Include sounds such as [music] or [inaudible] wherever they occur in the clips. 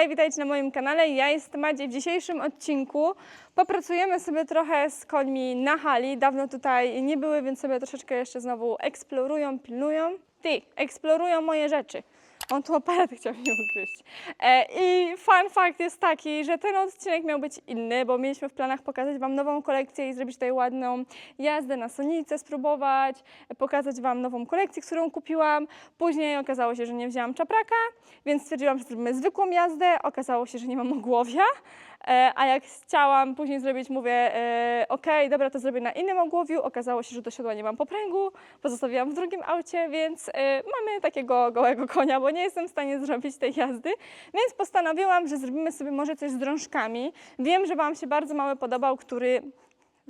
Hej, witajcie na moim kanale. Ja jestem Madzie. W dzisiejszym odcinku popracujemy sobie trochę z końmi na hali. Dawno tutaj nie były, więc sobie troszeczkę jeszcze znowu eksplorują, pilnują. Ty, eksplorują moje rzeczy. On tu aparat chciał mnie ugryźć. E, I fun fact jest taki, że ten odcinek miał być inny, bo mieliśmy w planach pokazać Wam nową kolekcję i zrobić tutaj ładną jazdę na Sonice, spróbować, pokazać Wam nową kolekcję, którą kupiłam. Później okazało się, że nie wzięłam czapraka, więc stwierdziłam, że zrobimy zwykłą jazdę. Okazało się, że nie mam ogłowia. E, A jak chciałam później zrobić, mówię, e, okej, dobra, to zrobię na innym ogłowiu. Okazało się, że do siodła nie mam popręgu, pozostawiłam w drugim aucie, więc e, mamy takiego gołego konia, bo nie jestem w stanie zrobić tej jazdy. Więc postanowiłam, że zrobimy sobie może coś z drążkami. Wiem, że Wam się bardzo mały podobał, który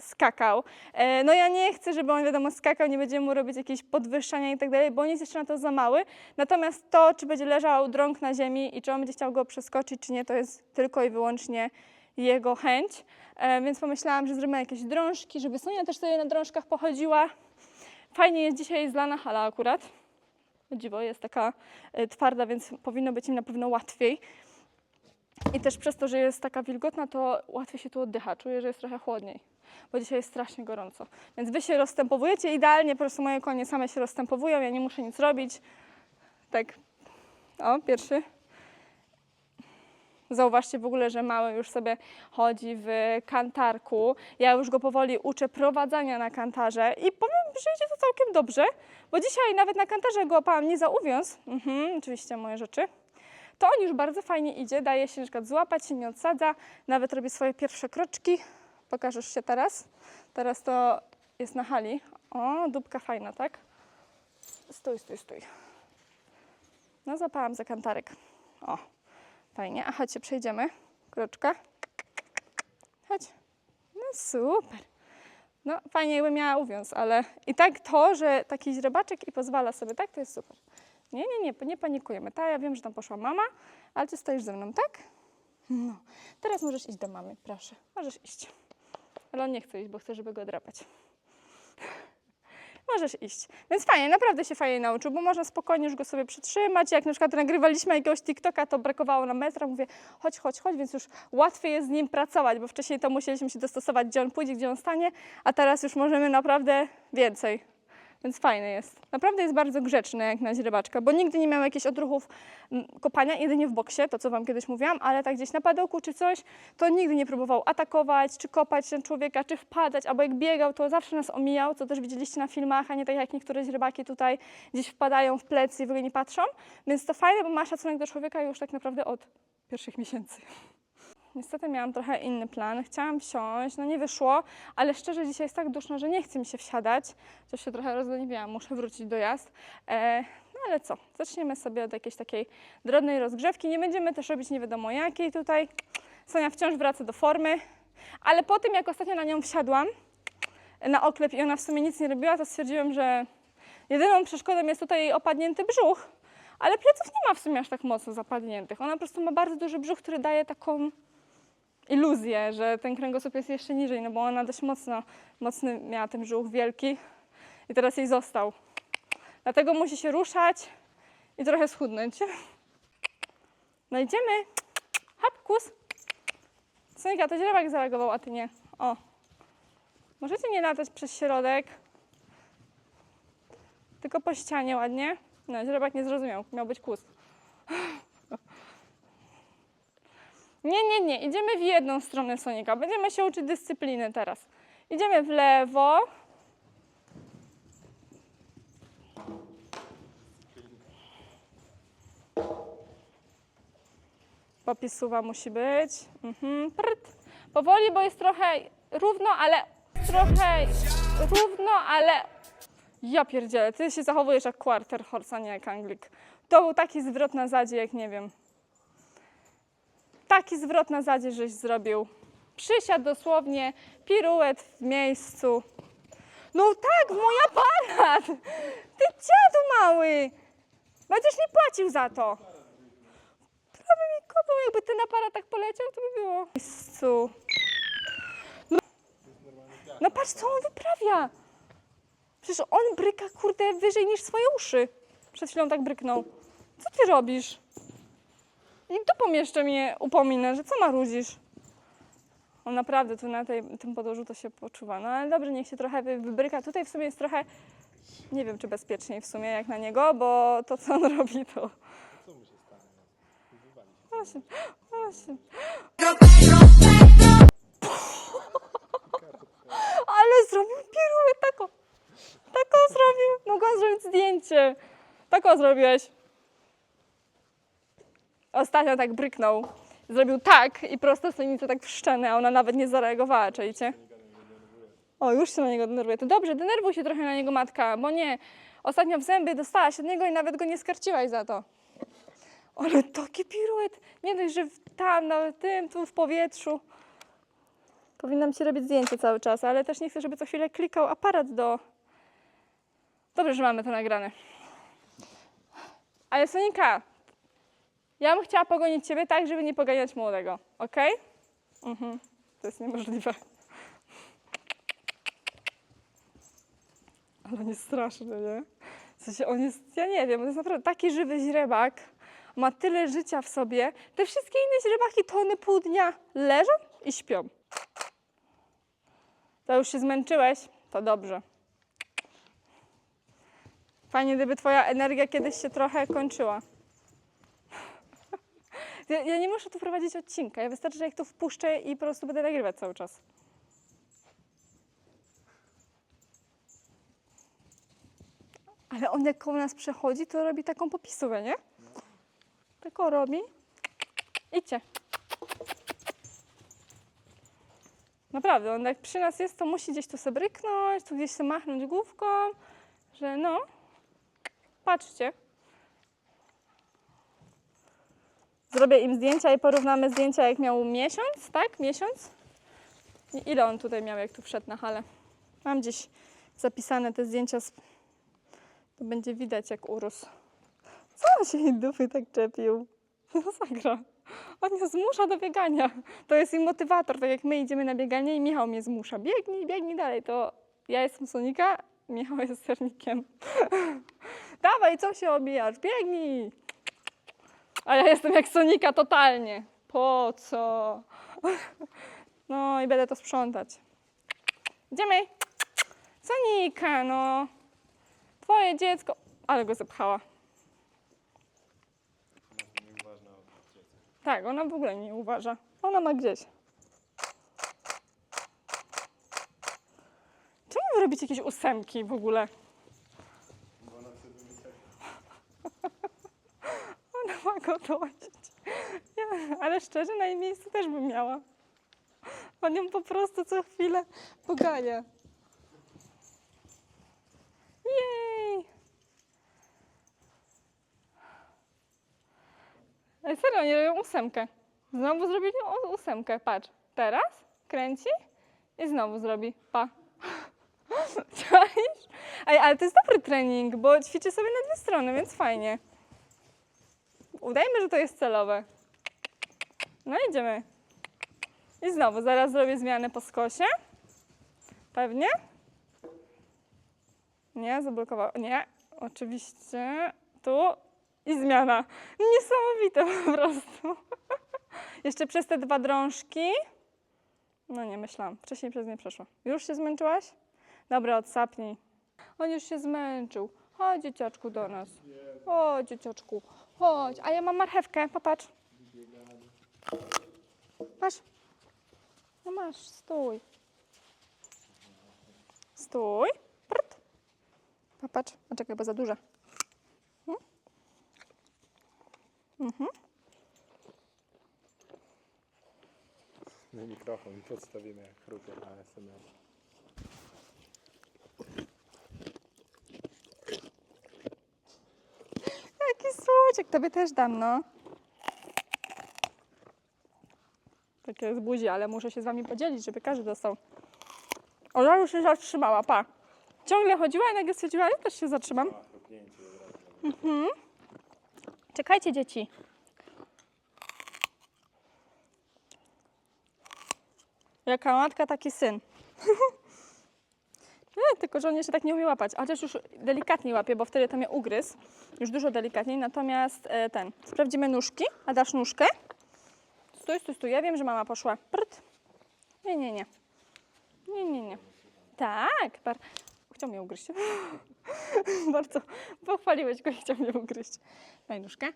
skakał. E, No ja nie chcę, żeby on wiadomo skakał, nie będziemy mu robić jakieś podwyższania i tak dalej, bo on jest jeszcze na to za mały. Natomiast to, czy będzie leżał drąg na ziemi i czy on będzie chciał go przeskoczyć, czy nie, to jest tylko i wyłącznie jego chęć. E, Więc pomyślałam, że zrobimy jakieś drążki, żeby Sonia też sobie na drążkach pochodziła. Fajnie jest dzisiaj zlana hala akurat. Dziwo, jest taka e, twarda, więc powinno być im na pewno łatwiej. I też przez to, że jest taka wilgotna, to łatwiej się tu oddycha. Czuję, że jest trochę chłodniej, bo dzisiaj jest strasznie gorąco. Więc wy się rozstępowujecie idealnie, po prostu moje konie same się rozstępowują, ja nie muszę nic robić. Tak, o, pierwszy. Zauważcie w ogóle, że mały już sobie chodzi w kantarku. Ja już go powoli uczę prowadzenia na kantarze i powiem, że idzie to całkiem dobrze, bo dzisiaj nawet na kantarze go łapałam nie za uwiąz. Mhm, oczywiście moje rzeczy to on już bardzo fajnie idzie, daje się na przykład złapać, się nie odsadza, nawet robi swoje pierwsze kroczki. Pokażesz się teraz. Teraz to jest na hali. O, dupka fajna, tak? Stój, stój, stój. No, złapałam za kantarek. O, fajnie. A chodźcie, przejdziemy. Kroczka. Chodź. No super. No, fajnie jakby miała uwiąz, ale i tak to, że taki źrebaczek i pozwala sobie, tak, to jest super. Nie, nie, nie, nie panikujemy. Ta, ja wiem, że tam poszła mama, ale ty stoisz ze mną, tak? No. Teraz możesz iść do mamy, proszę. Możesz iść. Ale on nie chce iść, bo chce, żeby go drapać. [laughs] Możesz iść. Więc fajnie, naprawdę się fajnie nauczył, bo można spokojnie już go sobie przytrzymać. Jak na przykład nagrywaliśmy jakiegoś TikToka, to brakowało nam metra. Mówię, chodź, chodź, chodź, więc już łatwiej jest z nim pracować, bo wcześniej to musieliśmy się dostosować, gdzie on pójdzie, gdzie on stanie, a teraz już możemy naprawdę więcej. Więc fajny jest. Naprawdę jest bardzo grzeczny jak na źrebaczka, bo nigdy nie miał jakichś odruchów mm, kopania, jedynie w boksie, to co Wam kiedyś mówiłam, ale tak gdzieś na padołku czy coś, to nigdy nie próbował atakować, czy kopać ten człowieka, czy wpadać, albo jak biegał, to zawsze nas omijał, co też widzieliście na filmach, a nie tak jak niektóre źrebaki tutaj gdzieś wpadają w plecy i w ogóle nie patrzą. Więc to fajne, bo ma szacunek do człowieka już tak naprawdę od pierwszych miesięcy. Niestety miałam trochę inny plan. Chciałam wsiąść, no nie wyszło, ale szczerze dzisiaj jest tak duszno, że nie chce mi się wsiadać. Coś się trochę rozleniwiałam, muszę wrócić do jazd. E, no ale co, zaczniemy sobie od jakiejś takiej drobnej rozgrzewki. Nie będziemy też robić nie wiadomo jakiej tutaj. Sonia wciąż wraca do formy, ale po tym jak ostatnio na nią wsiadłam, na oklep i ona w sumie nic nie robiła, to stwierdziłam, że jedyną przeszkodą jest tutaj jej opadnięty brzuch. Ale pleców nie ma w sumie aż tak mocno zapadniętych. Ona po prostu ma bardzo duży brzuch, który daje taką iluzję, że ten kręgosłup jest jeszcze niżej, no bo ona dość mocno, mocny miała ten brzuch wielki i teraz jej został. Dlatego musi się ruszać i trochę schudnąć. No idziemy. Hapkus. Sonika, to źrebak zareagował, a ty nie. O. Możecie nie latać przez środek, tylko po ścianie ładnie. No, źrebak nie zrozumiał, miał być kus. Nie, nie, nie. Idziemy w jedną stronę Sonika. Będziemy się uczyć dyscypliny teraz. Idziemy w lewo. Popisuwa musi być. Mhm. Pryt. Powoli, bo jest trochę równo, ale trochę równo, ale ja pierdzielę, ty się zachowujesz jak quarter horse, a nie jak anglik. To był taki zwrot na zadzie, jak nie wiem taki zwrot na zadzie, żeś zrobił. Przysiadł dosłownie, piruet w miejscu. No tak, mój aparat! Ty dziadu mały! Będziesz mi płacił za to. Prawie mi kopał, jakby ten aparat tak poleciał, to by było. Miejscu. No, no patrz, co on wyprawia. Przecież on bryka, kurde, wyżej niż swoje uszy. Przed chwilą tak bryknął. Co ty robisz? I dupą jeszcze mnie upomina, że co marudzisz? On naprawdę tu na tej, tym podłożu to się poczuwa. No ale dobrze, niech się trochę wy- wybryka. Tutaj w sumie jest trochę, nie wiem czy bezpieczniej w sumie jak na niego, bo to co on robi to... Co mu się stanie? No. Właśnie, właśnie. Ale zrobił piruet, tako. Tako zrobił. Mogłam zrobić zdjęcie. Tako zrobiłeś. Ostatnio tak bryknął. Zrobił tak i prosto stonicę tak w a ona nawet nie zareagowała, czajcie? O, już się na niego denerwuje. To dobrze, denerwuj się trochę na niego matka, bo nie. Ostatnio w zęby dostałaś od niego i nawet go nie skarciłaś za to. Ale taki piruet. Nie dość, że tam, na tym, tu w powietrzu. Powinnam ci robić zdjęcie cały czas, ale też nie chcę, żeby co chwilę klikał aparat do... Dobrze, że mamy to nagrane. Ale Sonika, ja bym chciała pogonić ciebie tak, żeby nie poganiać młodego, ok? Mhm. To jest niemożliwe. Ale on jest straszny, nie? W sensie on jest, ja nie wiem, on jest naprawdę taki żywy źrebak. Ma tyle życia w sobie. Te wszystkie inne źrebaki to pół dnia leżą i śpią. To już się zmęczyłeś? To dobrze. Fajnie, gdyby twoja energia kiedyś się trochę kończyła. Ja, ja nie muszę tu prowadzić odcinka. Ja wystarczy, że jak to wpuszczę i po prostu będę nagrywać cały czas. Ale on jak koło nas przechodzi, to robi taką popisówę, nie? Taką robi. Idźcie. Naprawdę, on jak przy nas jest, to musi gdzieś tu sobie ryknąć, tu gdzieś sobie machnąć główką, że no, patrzcie. Zrobię im zdjęcia i porównamy zdjęcia, jak miał miesiąc, tak? Miesiąc? I ile on tutaj miał, jak tu wszedł na halę? Mam gdzieś zapisane te zdjęcia, z... to będzie widać, jak urósł. Co on się jej dupy tak czepił? [laughs] Masakra. On mnie zmusza do biegania. To jest im motywator, tak jak my idziemy na bieganie i Michał mnie zmusza. Biegnij, biegnij dalej. To ja jestem Sonika, Michał jest [laughs] sernikiem. Dawaj, co się obijasz? Biegnij! A ja jestem jak Sonika totalnie. Po co? No i będę to sprzątać. Idziemy. Sonika, no. Twoje dziecko. Ale go dziecka. Tak, ona w ogóle nie uważa. Ona ma gdzieś. Czemu wy robicie jakieś ósemki w ogóle? Bo ona chce wymyślać. Ma go dość. Ale szczerze, na jej miejscu też bym miała. On ją po prostu co chwilę pogania. Jej! Ale serio, oni robią ósemkę. Znowu zrobili ósemkę, patrz. Teraz kręci i znowu zrobi. Pa. [laughs] Czaisz? Ale to jest dobry trening, bo ćwiczy sobie na dwie strony, więc fajnie. Udajmy, że to jest celowe. No idziemy. I znowu, zaraz zrobię zmianę po skosie. Pewnie? Nie, zablokował. Nie, oczywiście. Tu i zmiana. Niesamowite po prostu. [laughs] Jeszcze przez te dwa drążki. No nie, myślałam. Wcześniej przez nie przeszło. Już się zmęczyłaś? Dobra, odsapnij. On już się zmęczył. Chodź, dzieciaczku, do nas. Chodź, dzieciaczku. Chodź. A ja mam marchewkę, popatrz. Masz. No masz, stój. Stój. Prrt. Popatrz. A czekaj, bo za duże. Mhm. Mhm. I mikrofon podstawiony jak chrupie na SMS. Jaki słodziek, tobie też dam, no. Takie jest buzi, ale muszę się z wami podzielić, żeby każdy dostał. Ola już się zatrzymała, pa. Ciągle chodziła i nagle stwierdziła, ja też się zatrzymam. Razu. Czekajcie, dzieci. Jaka matka, taki syn. [laughs] tylko że on jeszcze tak nie umie łapać. Chociaż już delikatnie łapie, bo wtedy to mnie ugryzł. Już dużo delikatniej. Natomiast e, ten, sprawdzimy nóżki. A dasz nóżkę? Stój, stój, stój. Ja wiem, że mama poszła. Prt. Nie, nie, nie. Nie, nie, nie. Tak. Bar... Chciał mnie ugryźć. [laughs] Bardzo pochwaliłeś go i chciał mnie ugryźć. Daj nóżkę.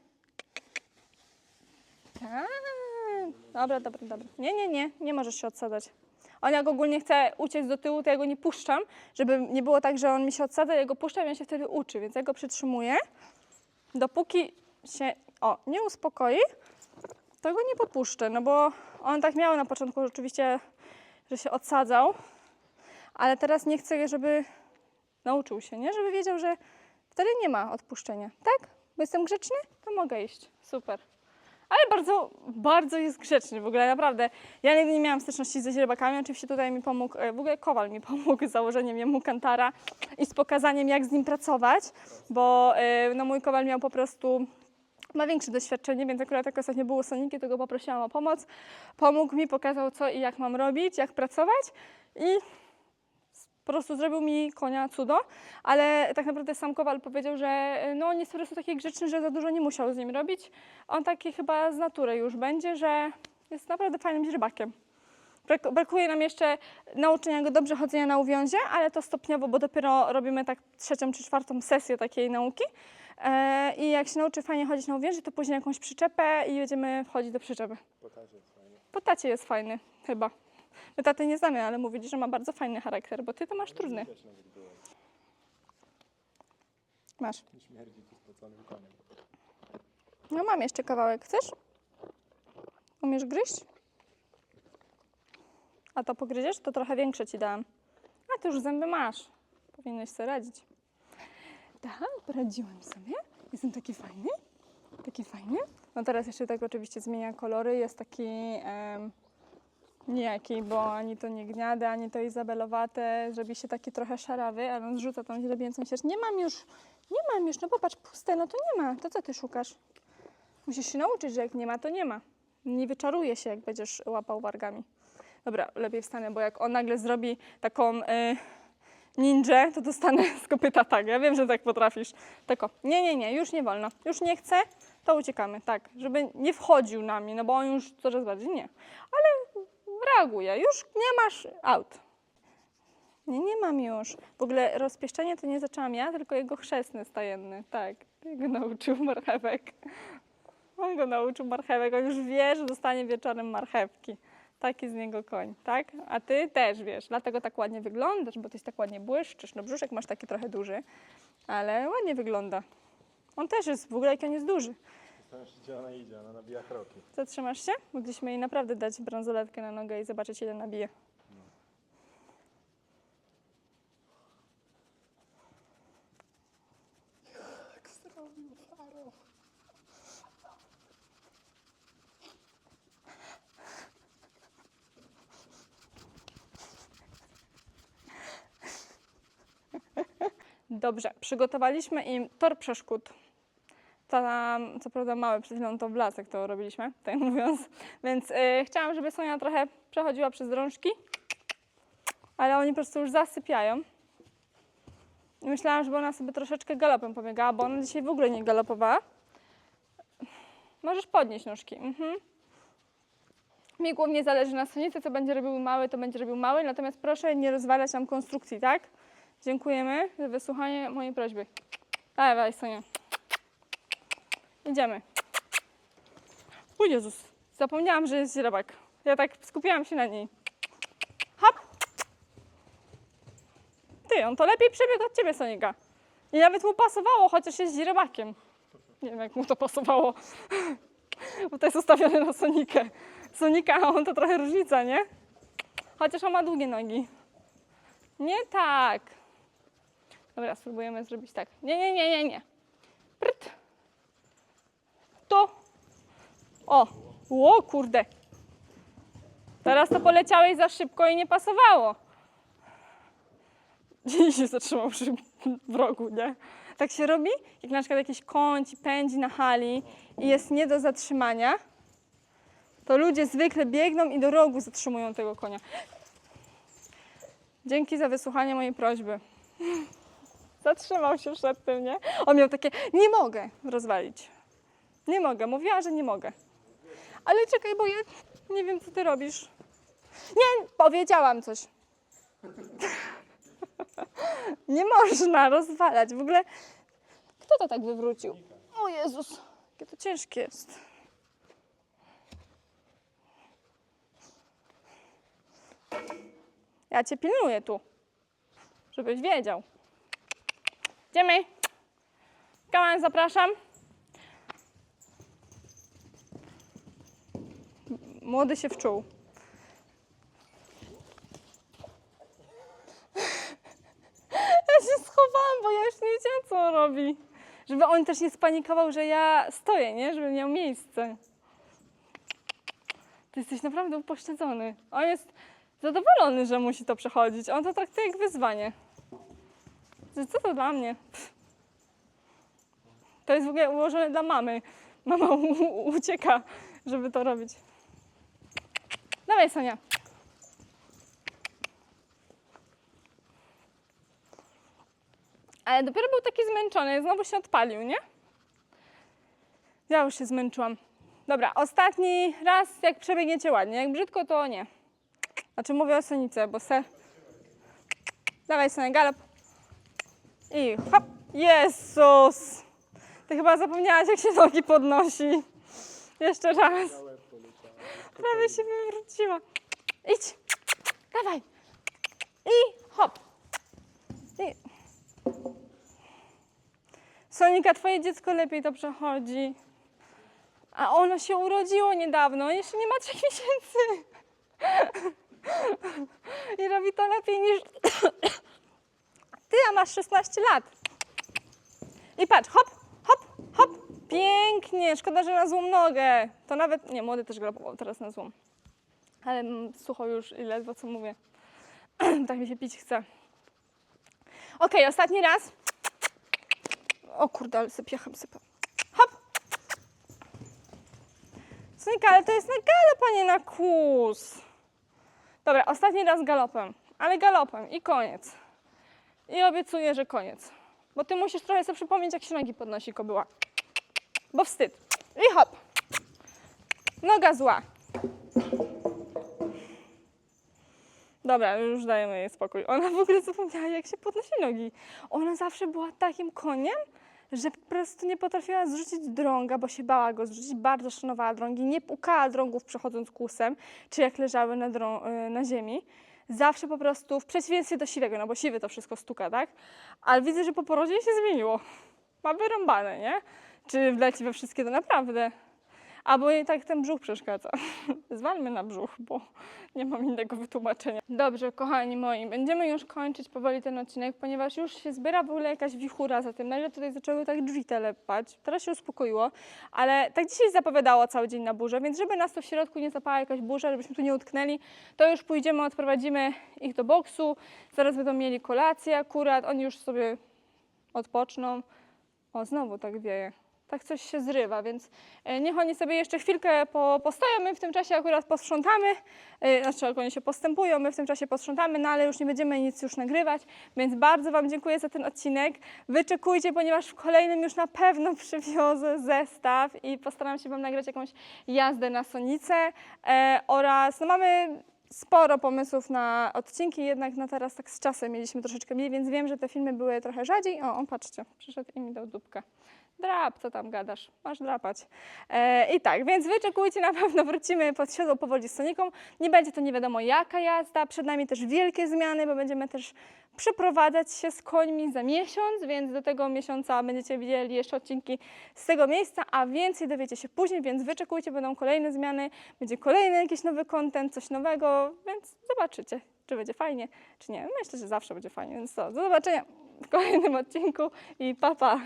Tak. Dobra, dobra, dobra. Nie, nie, nie. Nie możesz się odsadzać. On jak ogólnie chce uciec do tyłu, to ja go nie puszczam, żeby nie było tak, że on mi się odsadza, ja go puszczam i on się wtedy uczy, więc ja go przytrzymuję. Dopóki się, o, nie uspokoi, to go nie popuszczę, no bo on tak miał na początku rzeczywiście, że się odsadzał, ale teraz nie chcę, żeby nauczył się, nie? Żeby wiedział, że wtedy nie ma odpuszczenia, tak? Bo jestem grzeczny, to mogę iść. Super. Ale bardzo, bardzo jest grzeczny w ogóle, naprawdę. Ja nigdy nie miałam styczności ze źrebakami, oczywiście tutaj mi pomógł, e, w ogóle Kowal mi [laughs] pomógł z założeniem jemu kantara i z pokazaniem, jak z nim pracować, bo e, no, mój Kowal miał po prostu ma większe doświadczenie, więc akurat jak ostatnio było Soniki, to go poprosiłam o pomoc. Pomógł mi, pokazał co i jak mam robić, jak pracować i po prostu zrobił mi konia cudo, ale tak naprawdę sam Kowal powiedział, że e, no, on jest po prostu taki grzeczny, że za dużo nie musiał z nim robić. On taki chyba z natury już będzie, że jest naprawdę fajnym źrebakiem. Brak- Brakuje nam jeszcze nauczenia go dobrze chodzenia na uwiązie, ale to stopniowo, bo dopiero robimy tak trzecią czy czwartą sesję takiej nauki. E, I jak się nauczy fajnie chodzić na uwięzi, to później jakąś przyczepę i będziemy wchodzić do przyczepy. Po tacie jest fajnie. Po tacie jest fajny, chyba. My taty nie znamy, ale mówili, że ma bardzo fajny charakter, bo ty to masz trudny. Masz. No mam jeszcze kawałek, chcesz? Umiesz gryźć? A to pogryziesz? To trochę większe ci dałam. A ty już zęby masz. Powinnyś sobie radzić. Tak, poradziłem sobie. Jestem taki fajny. Taki fajny. No teraz jeszcze tak oczywiście zmienia kolory. Jest taki nijaki, bo ani to nie gniade, ani to izabelowate. Zrobi się taki trochę szarawy, ale on zrzuca tą źrebięcą sierść. Nie mam już, nie mam już. No popatrz, puste, no to nie ma. To co ty szukasz? Musisz się nauczyć, że jak nie ma, to nie ma. Nie wyczaruje się, jak będziesz łapał wargami. Dobra, lepiej wstanę, bo jak on nagle zrobi taką y, ninję, to dostanę [laughs] z kopyta tak. Ja wiem, że tak potrafisz. Tylko, nie, nie, nie, już nie wolno. Już nie chcę, to uciekamy. Tak, żeby nie wchodził na mnie, no bo on już coraz bardziej nie. Ale reaguje. Już nie masz aut. Nie, nie mam już. W ogóle rozpieszczenie to nie zaczęłam ja, tylko jego chrzestny stajenny. Tak, jego nauczył marchewek. On go nauczył marchewek, on już wie, że dostanie wieczorem marchewki. Taki z niego koń, tak? A ty też wiesz, dlatego tak ładnie wyglądasz, bo ty tak ładnie błyszczysz. No brzuszek masz taki trochę duży, ale ładnie wygląda. On też jest, w ogóle jak on jest duży. Się, gdzie ona idzie, ona nabija kroki. Zatrzymasz się? Mogliśmy jej naprawdę dać bransoletkę na nogę i zobaczyć, ile nabije. Dobrze, przygotowaliśmy im tor przeszkód. Tam, co prawda mały, przed chwilą to blasek to robiliśmy, tak [laughs] mówiąc. Więc y, chciałam, żeby Sonia trochę przechodziła przez drążki, ale oni po prostu już zasypiają. I myślałam, żeby ona sobie troszeczkę galopem pobiegała, bo ona dzisiaj w ogóle nie galopowała. Możesz podnieść nóżki. Mhm. Mi głównie zależy na Sonice, co będzie robił mały, to będzie robił mały, natomiast proszę nie rozwalać nam konstrukcji, tak? Dziękujemy za wysłuchanie mojej prośby. Dawaj Sonia. Idziemy. O Jezus, zapomniałam, że jest źrebak. Ja tak skupiłam się na niej. Hop! Ty, on to lepiej przebiegł od ciebie, Sonika. I nawet mu pasowało, chociaż jest źrebakiem. Nie wiem, jak mu to pasowało. Bo to jest ustawione na Sonikę. Sonika, a on to trochę różnica, nie? Chociaż on ma długie nogi. Nie tak. Dobra, spróbujemy zrobić tak. Nie, nie, nie, nie, nie. To. O, ło, kurde. Teraz to poleciałeś za szybko i nie pasowało. [laughs] I się zatrzymał przy wrogu, nie? Tak się robi, jak na przykład jakiś koń pędzi na hali i jest nie do zatrzymania, to ludzie zwykle biegną i do rogu zatrzymują tego konia. Dzięki za wysłuchanie mojej prośby. [laughs] Zatrzymał się przed tym, nie? On miał takie, nie mogę rozwalić. Nie mogę, mówiła, że nie mogę. Ale czekaj, bo ja nie wiem, co ty robisz. Nie, powiedziałam coś. [laughs] nie można rozwalać. W ogóle, kto to tak wywrócił? O Jezus, jakie to ciężkie jest. Ja cię pilnuję tu, żebyś wiedział. Idziemy. Kaman, zapraszam. Młody się wczuł. [laughs] Ja się schowałam, bo ja już nie wiedziałam, co on robi. Żeby on też nie spanikował, że ja stoję, nie? Żeby miał miejsce. Ty jesteś naprawdę upośledzony. On jest zadowolony, że musi to przechodzić. On to traktuje jak wyzwanie. Że Co to dla mnie? To jest w ogóle ułożone dla mamy. Mama ucieka, żeby to robić. Dawaj, Sonia. Ale dopiero był taki zmęczony, znowu się odpalił, nie? Ja już się zmęczyłam. Dobra, ostatni raz, jak przebiegniecie ładnie. Jak brzydko, to nie. Znaczy mówię o Sonice, bo se... Dawaj, Sonia, galop. I hop. Jezus! Ty chyba zapomniałaś, jak się nogi podnosi. Jeszcze raz. Prawie się wywróciła. Idź. Dawaj. I hop. I... Sonika, twoje dziecko lepiej to przechodzi. A ono się urodziło niedawno, jeszcze nie ma trzech miesięcy. I robi to lepiej niż ty, a masz 16 lat. I patrz, hop, hop, hop. Pięknie, szkoda, że na złą nogę. To nawet, nie, młody też galopował teraz na złą. Ale mm, sucho już i ledwo co mówię. [clears throat] tak mi się pić chce. Okej, ostatni raz. O kurde, ale sypie, sypę. Hop. Sonika, ale to jest na galop, a nie na kłus. Dobra, ostatni raz galopem. Ale galopem i koniec. I obiecuję, że koniec. Bo ty musisz trochę sobie przypomnieć, jak się nogi podnosi kobyła. Bo wstyd. I hop. Noga zła. Dobra, już dajemy jej spokój. Ona w ogóle zapomniała, jak się podnosi nogi. Ona zawsze była takim koniem, że po prostu nie potrafiła zrzucić drąga, bo się bała go zrzucić. Bardzo szanowała drągi. Nie pukała drągów przechodząc kłusem, czy jak leżały na, y, na ziemi. Zawsze po prostu, w przeciwieństwie do siwego, no bo siwy to wszystko stuka, tak? Ale widzę, że po porodzie się zmieniło. Ma wyrąbane, nie? Czy wleci we wszystkie, to naprawdę. Albo jej tak ten brzuch przeszkadza. [laughs] Zwalmy na brzuch, bo nie mam innego wytłumaczenia. Dobrze, kochani moi, będziemy już kończyć powoli ten odcinek, ponieważ już się zbiera w ogóle jakaś wichura za tym. Nagle tutaj zaczęły tak drzwi telepać. Teraz się uspokoiło, ale tak dzisiaj zapowiadało cały dzień na burzę, więc żeby nas to w środku nie zapała jakaś burza, żebyśmy tu nie utknęli, to już pójdziemy, odprowadzimy ich do boksu. Zaraz będą mieli kolację akurat, oni już sobie odpoczną. O, znowu tak wieje. Tak coś się zrywa, więc e, niech oni sobie jeszcze chwilkę po, postoją. My w tym czasie akurat posprzątamy, e, znaczy oni się postępują, my w tym czasie posprzątamy, no ale już nie będziemy nic już nagrywać, więc bardzo Wam dziękuję za ten odcinek. Wyczekujcie, ponieważ w kolejnym już na pewno [laughs] przywiozę zestaw i postaram się Wam nagrać jakąś jazdę na Sonicę e, oraz no mamy sporo pomysłów na odcinki, jednak na teraz tak z czasem mieliśmy troszeczkę mniej, więc wiem, że te filmy były trochę rzadziej. O, o patrzcie, przyszedł i mi dał dupkę. Drap, co tam gadasz? Masz drapać. E, I tak, więc wyczekujcie, na pewno wrócimy pod siodło powoli z Soniką. Nie będzie to nie wiadomo jaka jazda, przed nami też wielkie zmiany, bo będziemy też przeprowadzać się z końmi za miesiąc, więc do tego miesiąca będziecie widzieli jeszcze odcinki z tego miejsca, a więcej dowiecie się później, więc wyczekujcie, będą kolejne zmiany, będzie kolejny jakiś nowy content, coś nowego, więc zobaczycie, czy będzie fajnie, czy nie. Myślę, że zawsze będzie fajnie, więc do zobaczenia w kolejnym odcinku i pa pa!